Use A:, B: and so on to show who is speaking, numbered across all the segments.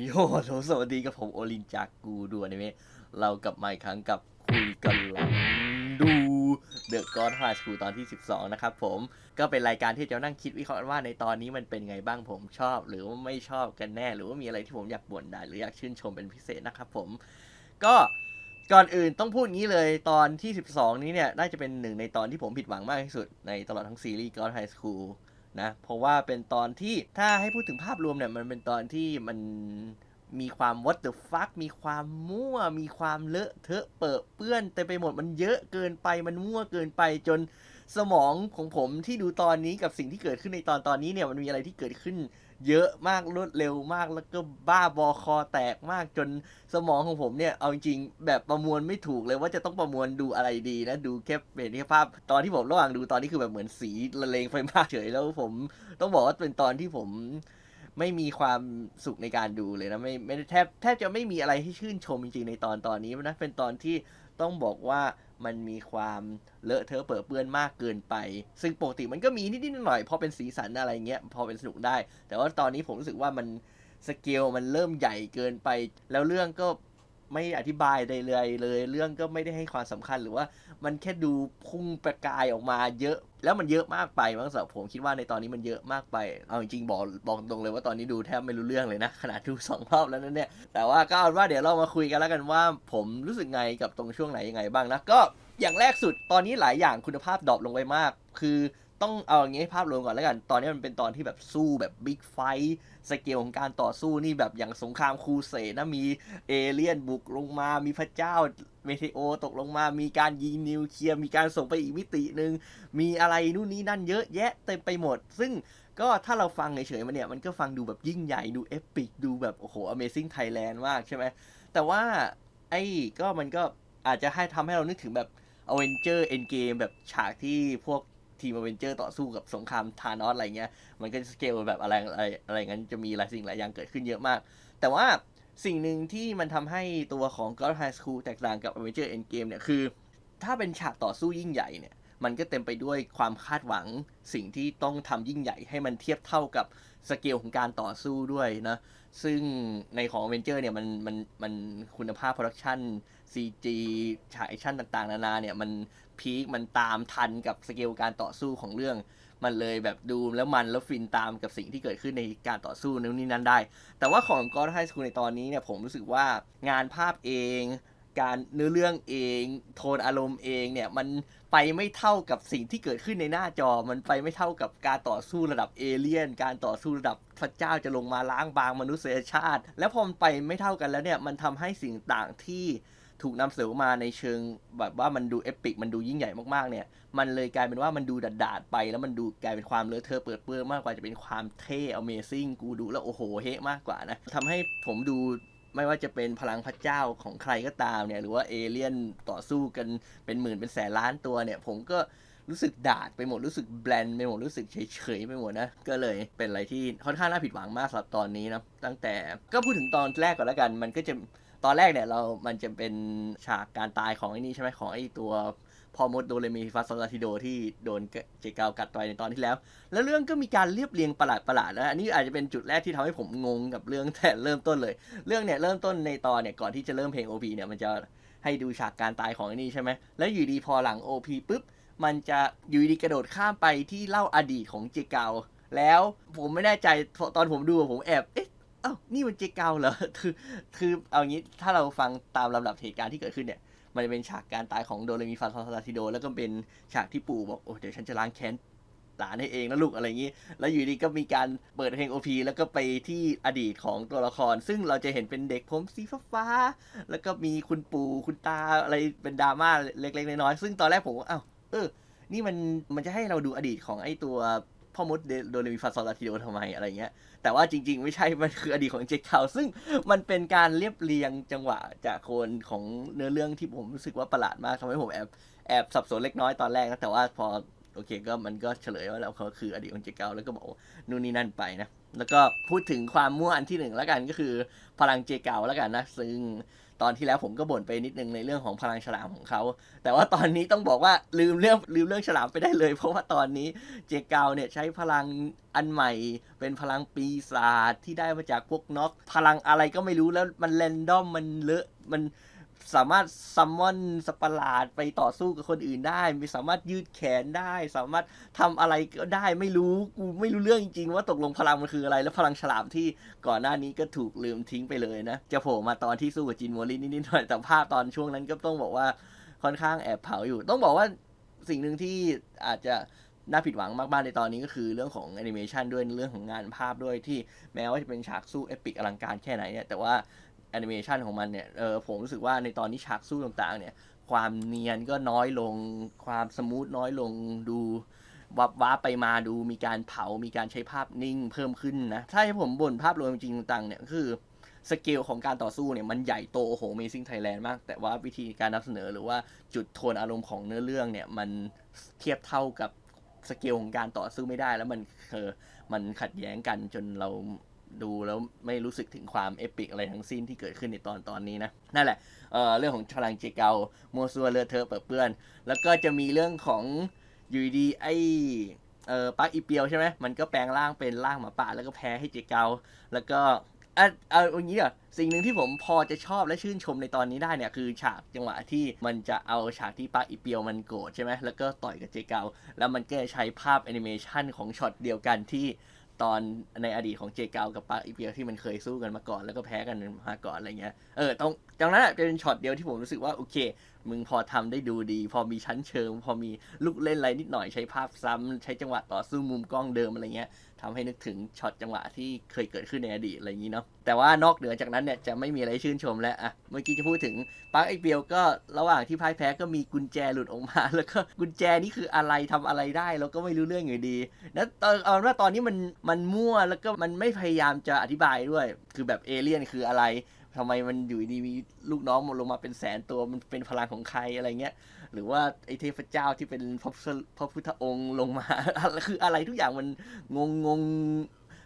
A: วะเอ่อโยโหสวัสดีกับผมโอลินจากกูดูอนิเมะเรากลับมาอีกครั้งกับคุยกันหลังดู The God High School ตอนที่ 12 นะครับผม ก็เป็นรายการที่จะนั่งคิดวิเคราะห์ว่าในตอนนี้มันเป็นไงบ้างผมชอบ หรือว่าไม่ชอบกันแน่ หรือว่ามีอะไรที่ผมอยากบ่นได้หรืออยากชื่นชมเป็นพิเศษนะครับผม ก็ก่อนอื่นต้องพูดงี้เลยตอนที่ 12 นี้เนี่ย น่าจะเป็นหนึ่งในตอนที่ผมผิดหวังมากที่สุดในตลอดทั้งซีรีส์ God High School นะ เพราะว่าเป็นตอนที่ถ้าให้พูดถึงภาพรวมเนี่ยมันเป็นตอนที่มันมีความ what the fuck มีความมั่ว มีความเลอะเทอะเปรอะเปื้อนเต็มไปหมดมันเยอะเกินไปมันมั่วเกินไปจนสมองของผมที่ดูตอนนี้กับสิ่งที่เกิดขึ้นในตอนตอนนี้เนี่ยมันมีอะไรที่เกิดขึ้น เยอะมากรวดเร็วมากแล้วก็บ้าบอคอแตกมากจนสมองของผมเนี่ย เอาจริงแบบประมวลไม่ถูกเลยว่าจะต้องประมวลดูอะไรดีนะ ดูแค่เป็นแค่ภาพ ตอนที่ผมระหว่างดูตอนนี้คือแบบเหมือนสีละเลงไฟมากเฉยแล้วผมต้องบอกว่าเป็นตอนที่ผมไม่มีความสุขในการดูเลยนะไม่ไม่แทบแทบจะไม่มีอะไรให้ชื่นชมจริงๆในตอนตอนนี้นะเป็นตอนที่ต้องบอกว่า มันมีความเลอะเทอะเปื้อเปื้อนมากเกินไป ซึ่งปกติมันก็มีนิดๆหน่อยๆพอเป็นสีสันอะไรเงี้ยพอเป็นสนุกได้ แต่ว่าตอนนี้ผมรู้สึกว่ามันสเกลมันเริ่มใหญ่เกินไป แล้วเรื่องก็ ไม่อธิบายใดเลยเลย เรื่องก็ไม่ได้ให้ความสำคัญหรือว่า มันแค่ดูพุ่งประกายออกมาเยอะ แล้วมันเยอะมากไปมั้งสำหรับผมคิดว่าในตอนนี้มันเยอะมากไป เอาจริงๆบอกบอกตรงเลยว่าตอนนี้ดูแทบไม่รู้เรื่องเลยนะขนาดดูสองรอบแล้วนั่นเนี่ยแต่ว่าก็เอาว่าเดี๋ยวเรามาคุยกันแล้วกันว่า ผมรู้สึกไงกับตรงช่วงไหนยังไงบ้างนะก็อย่างแรกสุดตอนนี้หลายอย่างคุณภาพดรอปลงไปมาก คือ ต้องเอาอย่างงี้ให้ภาพรวมก่อนแล้วกัน ตอนนี้มันเป็นตอนที่แบบสู้แบบบิ๊กไฟสเกลของการต่อสู้นี่แบบอย่างสงครามครูเสดนะมีเอเลี่ยนบุกลงมา มีพระเจ้าเมเทโอตกลงมา มีการยิงนิวเคลียร์ มีการส่งไปอีกมิติหนึ่งมีอะไรนู่นนี่นั่นเยอะแยะเต็มไปหมด ซึ่งก็ถ้าเราฟังเฉยๆมันเนี่ยมันก็ฟังดูแบบยิ่งใหญ่ดูเอปิกดูแบบโอ้โห Amazing Thailand มากใช่ไหมแต่ว่าไอ้ก็มันก็อาจจะให้ทำให้เรานึกถึงแบบ Avenger Endgame แบบฉากที่พวก ทีม Avenger ต่อสู้กับสงครามธานอสอะไรเงี้ย มันก็สเกลแบบอะไรอะไรอะไรงั้นจะมีหลายสิ่งหลายอย่างเกิดขึ้นเยอะมาก แต่ว่าสิ่งหนึ่งที่มันทำให้ตัวของ God High School แตกต่างกับ Avenger Endgame เนี่ยคือ ถ้าเป็นฉากต่อสู้ยิ่งใหญ่เนี่ย มันก็เต็มไปด้วยความคาดหวังสิ่งที่ต้องทำยิ่งใหญ่ให้มันเทียบเท่ากับสเกลของการต่อสู้ด้วยนะ ซึ่งในของ a v e n g e r เนี่ยมันมันมันคุณภาพโปรดักชัน CG ฉากแอคชั่นต่างๆ นานาเนี่ย มัน พีคมันตามทันกับสเกลการต่อสู้ของเรื่อง มันเลยแบบดูแล้วมันแล้วฟินตามกับสิ่งที่เกิดขึ้นในการต่อสู้นู่นนี่นั่นได้ แต่ว่าของ God High School ในตอนนี้เนี่ยผมรู้สึกว่างานภาพเอง การเนื้อเรื่องเอง โทนอารมณ์เองเนี่ยมันไปไม่เท่ากับสิ่งที่เกิดขึ้นในหน้าจอ มันไปไม่เท่ากับการต่อสู้ระดับเอเลี่ยน การต่อสู้ระดับพระเจ้าจะลงมาล้างบางมนุษยชาติ แล้วพอมันไปไม่เท่ากันแล้วเนี่ยมันทำให้สิ่งต่างที่ ถูกนำเสนอมาในเชิงแบบว่ามันดูเอปิกมันดูยิ่งใหญ่มากๆเนี่ย มันเลยกลายเป็นว่ามันดูดาดๆไป แล้วมันดูกลายเป็นความเลอะเทอะเปิดเปื้อนมากกว่าจะเป็นความเท่ Amazing กูดูแล้วโอ้โหเฮมากกว่านะทำให้ผมดูไม่ว่าจะเป็นพลังพระเจ้าของใครก็ตามเนี่ย หรือว่าเอเลี่ยนต่อสู้กันเป็นหมื่นเป็นแสนล้านตัวเนี่ย ผมก็ รู้สึกดาดไปหมดรู้สึกแบนไปหมดรู้สึกเฉยๆไปหมดนะ ก็เลยเป็นอะไรที่ค่อนข้างน่าผิดหวังมากสำหรับตอนนี้นะตั้งแต่ก็พูดถึงตอนแรกก่อนแล้วกัน มันก็จะตอนแรกเนี่ยเรา มันจะเป็นฉากการตายของไอ้นี่ใช่ไหมของไอ้ตัวพอมดโดเรมีฟาโซลาทิโดที่โดนเจกาวกัดต่อยในตอนที่แล้ว แล้วเรื่องก็มีการเรียบเรียงประหลาดประหลาดๆนะอันนี้อาจจะเป็นจุดแรกที่ทำให้ผมงงกับเรื่องแต่เริ่มต้นเลย เรื่องเนี่ยเริ่มต้นในตอนเนี่ยก่อนที่จะเริ่มเพลง OP เนี่ยมันจะให้ดูฉากการตายของไอ้นี่ใช่ไหมแล้วอยู่ดีพอหลัง OP ปุ๊บ มันจะอยู่ดีกระโดดข้ามไปที่เล่าอดีตของเจเกาแล้วผมไม่แน่ใจตอนผมดูผมแอบเอ๊ะเอ้านี่มันเจเกาเหรอคือคือเอางี้ถ้าเราฟังตามลำดับเหตุการณ์ที่เกิดขึ้นเนี่ยมันจะเป็นฉากการตายของโดเรมีฟาซอนซาติโด แล้วก็เป็นฉากที่ปู่บอกโอ้เดี๋ยวฉันจะล้างแค้นหลานให้เองนะลูกอะไรอย่างนี้ แล้วอยู่ดีก็มีการเปิดเพลงโอพีแล้วก็ไปที่อดีตของตัวละคร ซึ่งเราจะเห็นเป็นเด็กผมสีฟ้าแล้วก็มีคุณปู่คุณตาอะไรเป็นดราม่าเล็กๆน้อยๆซึ่งตอนแรกผมว่าอ้าว เออ นี่มันมันจะให้เราดูอดีตของไอ้ตัวพ่อมดโดเรมีฟาซอลาติโดทำไมอะไรเงี้ย แต่ว่าจริง ๆ ไม่ใช่ มันคืออดีตของเจคคาวซึ่งมันเป็นการเรียบเรียงจังหวะจากคนของเนื้อเรื่องที่ผมรู้สึกว่าประหลาดมากทำให้ผมแอบแอบสับสนเล็กน้อยตอนแรกนะแต่ว่าพอโอเคก็มันก็เฉลยว่าแล้วเขาคืออดีตของเจคคาวแล้วก็บอกนู่นนี่นั่นไปนะ แล้วก็พูดถึงความมั่วอันที่หนึ่งแล้วกันก็คือพลังเจเกาแล้วกันนะซึ่ง ตอนที่แล้วผมก็บ่นไปนิดนึงในเรื่องของพลังฉลามของเขา แต่ว่าตอนนี้ต้องบอกว่าลืมเรื่องลืมเรื่องฉลามไปได้เลย เพราะว่าตอนนี้เจเกาเนี่ยใช้พลังอันใหม่ เป็นพลังปีศาจที่ได้มาจากพวกน็อกพลังอะไรก็ไม่รู้แล้วมันแรนดอมมันเลอะมัน สามารถซัมมอนสตว์ประหลาดไปต่อสู้กับคนอื่นได้ มีสามารถยืดแขนได้ สามารถทำอะไรก็ได้ไม่รู้กูไม่รู้เรื่องจริงๆ ว่าตกลงพลังมันคืออะไร แล้วพลังฉลามที่ก่อนหน้านี้ก็ถูกลืมทิ้งไปเลยนะ จะโผล่มาตอนที่สู้กับจินโมลินนิดๆหน่อยแต่ภาพตอนช่วงนั้นก็ต้องบอกว่าค่อนข้างแอบเผาอยู่ ต้องบอกว่าสิ่งหนึ่งที่อาจจะน่าผิดหวังมากๆในตอนนี้ก็คือเรื่องของแอนิเมชันด้วยเรื่องของงานภาพด้วยที่แม้ว่าจะเป็นฉากสู้เอปิกอลังการแค่ไหนเนี่ยแต่ว่า แอนิเมชันของมันเนี่ยเออผมรู้สึกว่าในตอนที่ฉากสู้ต่างๆ เนี่ย ความเนียนก็น้อยลง ความสมูทน้อยลงดูวับว้าไปมาดูมีการเผา มีการใช้ภาพนิ่งเพิ่มขึ้นนะ ถ้าให้ผมบ่นภาพรวมจริงต่างๆเนี่ยคือสเกลของการต่อสู้เนี่ยมันใหญ่โตโอ้โห Amazing Thailand มาก แต่ว่าวิธีการนำเสนอหรือว่าจุดโทนอารมณ์ของเนื้อเรื่องเนี่ยมันเทียบเท่ากับสเกลของการต่อสู้ไม่ได้ แล้วมันเออมันขัดแย้งกันจนเรา ดูแล้วไม่รู้สึกถึงความเอปิกอะไรทั้งสิ้นที่เกิดขึ้นในตอนตอนนี้นะ นั่นแหละเอ่อเรื่องของพลังเจเกามัวซัวเลอเทอเปื้อนเปื้อน แล้วก็จะมีเรื่องของอยู่ดีไอเออปักอีเปียวใช่ไหมมันก็แปลงร่างเป็นร่างหมาป่าแล้วก็แพ้ให้เจเกาแล้วก็อะเอาอย่างนี้อะสิ่งหนึ่งที่ผมพอจะชอบและชื่นชมในตอนนี้ได้เนี่ยคือฉากจังหวะที่มันจะเอาฉากที่ปักอีเปียวมันโกรธใช่ไหมแล้วก็ต่อยกับเจเกาแล้วมันก็ใช้ภาพแอนิเมชันของช็อตเดียวกันที่ ตอนในอดีตของเจเกากับปาอีเปียที่มันเคยสู้กันมาก่อนแล้วก็แพ้กันมาก่อนอะไรเงี้ยเออตรงตรงนั้นจะเป็นช็อตเดียวที่ผมรู้สึกว่าโอเค มึงพอทำได้ดูดี พอมีชั้นเชิง พอมีลูกเล่นอะไรนิดหน่อยใช้ภาพซ้ำใช้จังหวะต่อสู้มุมกล้องเดิมอะไรเงี้ย ทำให้นึกถึงช็อตจังหวะที่เคยเกิดขึ้นในอดีตอะไรอย่างนี้เนาะแต่ว่านอกเหนือจากนั้นเนี่ยจะไม่มีอะไรชื่นชมแล้วอะเมื่อกี้จะพูดถึงปาร์คไอเปียวก็ระหว่างที่พ่ายแพ้ก็มีกุญแจหลุดออกมา แล้วก็กุญแจนี่คืออะไรทำอะไรได้เราก็ไม่รู้เรื่องอยู่ดีแล้วตอนเอาเป็นว่าตอนนี้มันมันมั่วแล้วก็มันไม่พยายามจะอธิบายด้วย คือแบบเอเลี่ยนคืออะไร ทำไมมันอยู่ดีมีลูกน้องมันลงมาเป็นแสนตัวมันเป็นพลังของใครอะไรเงี้ย หรือว่าไอเทพเจ้าที่เป็นพระพุทธพระพุทธองค์ลงมา คืออะไรทุกอย่างมันงงงง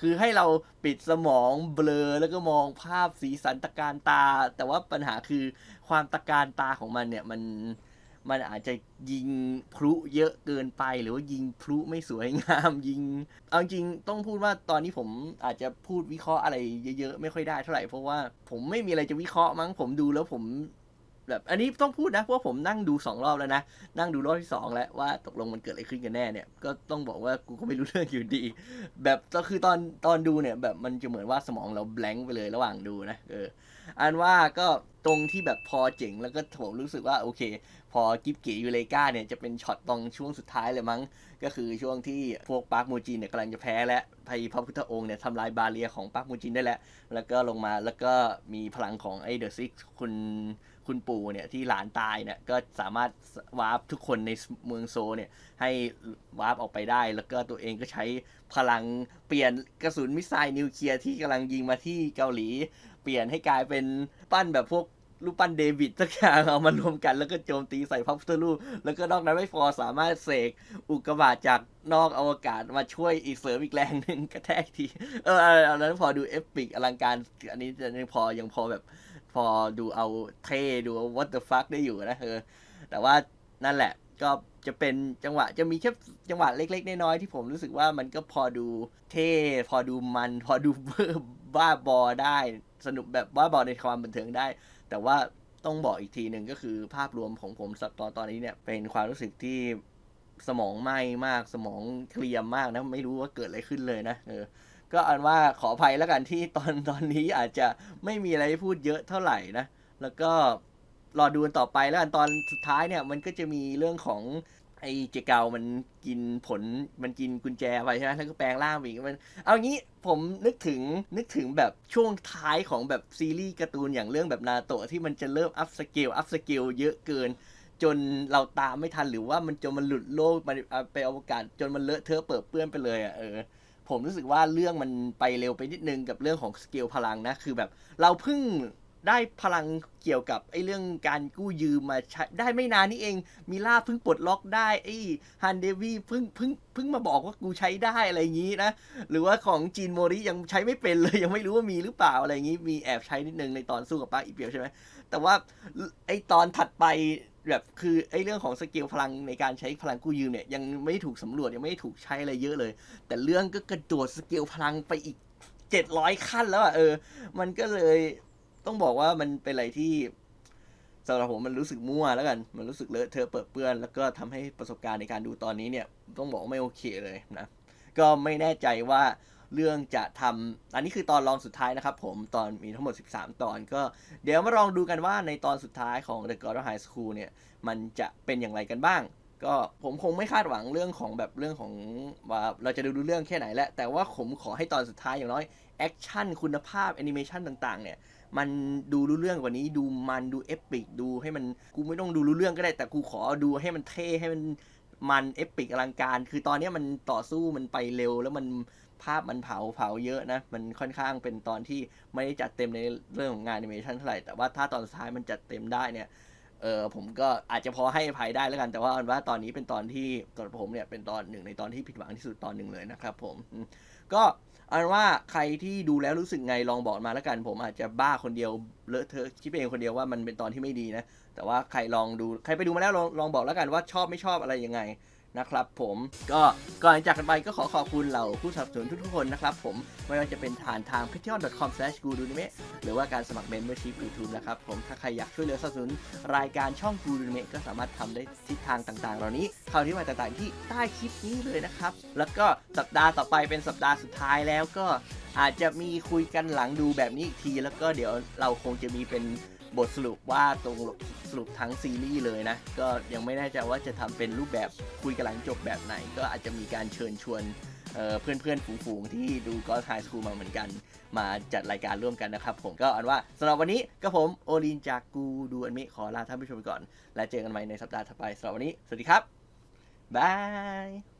A: คือให้เราปิดสมองเบลอแล้วก็มองภาพสีสันตะการตา แต่ว่าปัญหาคือความตะการตาของมันเนี่ยมัน มันอาจจะยิงพลุเยอะเกินไป หรือว่ายิงพลุไม่สวยงามยิง เอาจริงต้องพูดว่าตอนนี้ผมอาจจะพูดวิเคราะห์อะไรเยอะๆไม่ค่อยได้เท่าไหร่เพราะว่าผมไม่มีอะไรจะวิเคราะห์มั้งผมดูแล้วผมแบบอันนี้ต้องพูดนะเพราะผมนั่งดูสองรอบแล้วนะ นั่งดูรอบที่สองแล้วว่าตกลงมันเกิดอะไรขึ้นกันแน่เนี่ย ก็ต้องบอกว่ากูก็ไม่รู้เรื่องอยู่ดี แบบก็คือตอนตอนดูเนี่ยแบบมันจะเหมือนว่าสมองเราแบงค์ไปเลยระหว่างดูนะเอออันว่าก็ตรงที่แบบพอเจ๋งแล้วก็ผมรู้สึกว่าโอเค อกิฟเก๋ยูเลกาเนี่ยจะเป็นช็อตตรงช่วงสุดท้ายเลยมั้ง ก็คือช่วงที่พวกปาร์คมูจินเนี่ยกำลังจะแพ้และพยพระพุทธองค์เนี่ยทำลายบาเรียของปาร์คมูจินได้แล้ว แล้วก็ลงมาแล้วก็มีพลังของไอ้เดอะซิกคุณคุณปู่เนี่ยที่หลานตายเนี่ยก็สามารถวาร์ปทุกคนในเมืองโซเนี่ยให้วาร์ปออกไปได้ แล้วก็ตัวเองก็ใช้พลังเปลี่ยนกระสุนมิสไซล์นิวเคลียร์ที่กำลังยิงมาที่เกาหลี เปลี่ยนให้กลายเป็นปั้นแบบพวก รูปปั้นเดวิดสักอย่างเอามารวมกันแล้วก็โจมตีใส่พระพุทธรูป แล้วก็นอกนั้นไม่พอสามารถเสกอุกกาบาตจากนอกอวกาศมาช่วยอีกเสริมอีกแรงหนึ่งกระแทกที เอออันนั้นพอดูเอปิกอลังการ อันนี้จะพอยังพอแบบ พอดูเอาเท่ดู what the fuck ได้อยู่นะเออแต่ว่านั่นแหละก็จะเป็นจังหวะจะมีแค่จังหวะเล็ก ๆ น้อยๆที่ผมรู้สึกว่ามันก็พอดูเท่ พอดูมัน พอดูเบ้อบ้าบอได้ สนุกแบบบ้าบอในความบันเทิงได้ แต่ว่าต้องบอกอีกทีหนึ่งก็คือภาพรวมของผมสัปตอนตอนนี้เนี่ยเป็นความรู้สึกที่สมองไหม้มากสมองเคลียมมากนะ ไม่รู้ว่าเกิดอะไรขึ้นเลยนะเออก็อันว่าขออภัยแล้วกันที่ตอนตอนนี้อาจจะไม่มีอะไรพูดเยอะเท่าไหร่นะ แล้วก็รอดูกันต่อไปแล้วกันตอนสุดท้ายเนี่ยมันก็จะมีเรื่องของ อ้เจเกามันกินผลมันกินกุญแจไปใช่ไหมแล้วก็แปลงร่างไปอีกมัน เอางี้ผมนึกถึงนึกถึงแบบช่วงท้ายของแบบซีรีส์การ์ตูนอย่างเรื่องแบบนาโตะที่มันจะเริ่มอัพสเกลอัพสเกลเยอะเกิน จนเราตามไม่ทันหรือว่ามันจนมันหลุดโลกมันไปอวกาศจนมันเลอะเทอะเปิดเปื้อนไปเลยอะเออผมรู้สึกว่าเรื่องมันไปเร็วไปนิดนึงกับเรื่องของสเกลพลังนะ คือแบบเราเพิ่ง ได้พลังเกี่ยวกับไอ้เรื่องการกู้ยืมมาใช้ได้ไม่นานนี่เองมิล่าเพิ่งปลดล็อกได้ไอ้ฮันเดวี่เพิ่งเพิ่งเพิ่งมาบอกว่ากูใช้ได้อะไรอย่างนี้นะ หรือว่าของจีนโมริยังใช้ไม่เป็นเลยยังไม่รู้ว่ามีหรือเปล่าอะไรอย่างนี้ มีแอบใช้นิดนึงในตอนสู้กับป้าอีเปียวใช่ไหมแต่ว่าไอ้ตอนถัดไปแบบคือไอ้เรื่องของสกิลพลังในการใช้พลังกู้ยืมเนี่ยยังไม่ถูกสำรวจยังไม่ถูกใช้อะไรเยอะเลย แต่เรื่องก็กระโดดสกิลพลังไปอีกเจ็ดร้อยขั้นแล้วอะเออ มันก็เลย ต้องบอกว่ามันเป็นอะไรที่สำหรับผมมันรู้สึกมั่วแล้วกัน มันรู้สึกเลอะเทอะเปิดเปื้อน แล้วก็ทำให้ประสบการณ์ในการดูตอนนี้เนี่ย ต้องบอกว่าไม่โอเคเลยนะ ก็ไม่แน่ใจว่าเรื่องจะทำอันนี้คือตอนรองสุดท้ายนะครับผม ตอนมีทั้งหมด 13 ตอน ก็เดี๋ยวมาลองดูกันว่าในตอนสุดท้ายของ The God of High School เนี่ย มันจะเป็นอย่างไรกันบ้าง ก็ผมคงไม่คาดหวังเรื่องของแบบเรื่องของว่าเราจะดูเรื่องแค่ไหนแหละแต่ว่าผมขอให้ตอนสุดท้ายอย่างน้อยแอคชั่นคุณภาพแอนิเมชันต่างๆ เนี่ยมันดูรู้เรื่องกว่านี้ดูมันดูเอปิกดูให้มันกูไม่ต้องดูรู้เรื่องก็ได้ แต่กูขอดูให้มันเท่ให้มันมันเอปิกอลังการ คือตอนนี้มันต่อสู้มันไปเร็ว แล้วมันภาพมันเผาเผาเยอะนะ มันค่อนข้างเป็นตอนที่ไม่ได้จัดเต็มในเรื่องของงานแอนิเมชันเท่าไหร่แต่ว่าถ้าตอนสุดท้ายมันจัดเต็มได้เนี่ย เออผมก็อาจจะพอให้อภัยได้แล้วกันแต่ว่าอนว่าตอนนี้เป็นตอนที่ตอนผมเนี่ยเป็นตอนหนึ่งในตอนที่ผิดหวังที่สุดตอนหนึ่งเลยนะครับผมก็อันว่าใครที่ดูแล้วรู้สึกไงลองบอกมาแล้วกัน ผมอาจจะบ้าคนเดียวเลอะเทอะคิดไปเองคนเดียวว่ามันเป็นตอนที่ไม่ดีนะ แต่ว่าใครลองดูใครไปดูมาแล้วลองลองบอกแล้วกันว่าชอบไม่ชอบอะไรยังไง นะครับผมก็ก่อนจากกันไปก็ขอขอบคุณเหล่าผู้สนับสนุนทุกๆคนนะครับผมไม่ว่าจะเป็นฐานทาง patreon.com/gurunime หรือว่าการสมัคร membership YouTube นะครับผมถ้าใครอยากช่วยเหลือสนับสนุนรายการช่องกูรูเมก็สามารถทำได้ทิศทางต่างๆ เหล่านี้เข้าที่มาต่างๆที่ใต้คลิปนี้เลยนะครับ แล้วก็สัปดาห์ต่อไปเป็นสัปดาห์สุดท้ายแล้วก็อาจจะมีคุยกันหลังดูแบบนี้อีกที แล้วก็เดี๋ยวเราคงจะมีเป็น บทสรุปว่าตรงสรุปทั้งซีรีส์เลยนะ ก็ยังไม่แน่ใจว่าจะทำเป็นรูปแบบคุยกันหลังจบแบบไหน ก็อาจจะมีการเชิญชวนเเพื่อนเพื่อนๆฝูงๆ ที่ดูก็ไฮสคูลมาเหมือนกัน มาจัดรายการร่วมกันนะครับผมก็อันว่าสำหรับวันนี้ก็ผมโอลินจากกูดูอันมิขอลาท่านผู้ชมไปก่อน และเจอกันใหม่ในสัปดาห์ถัดไปสำหรับวันนี้ สวัสดีครับบาย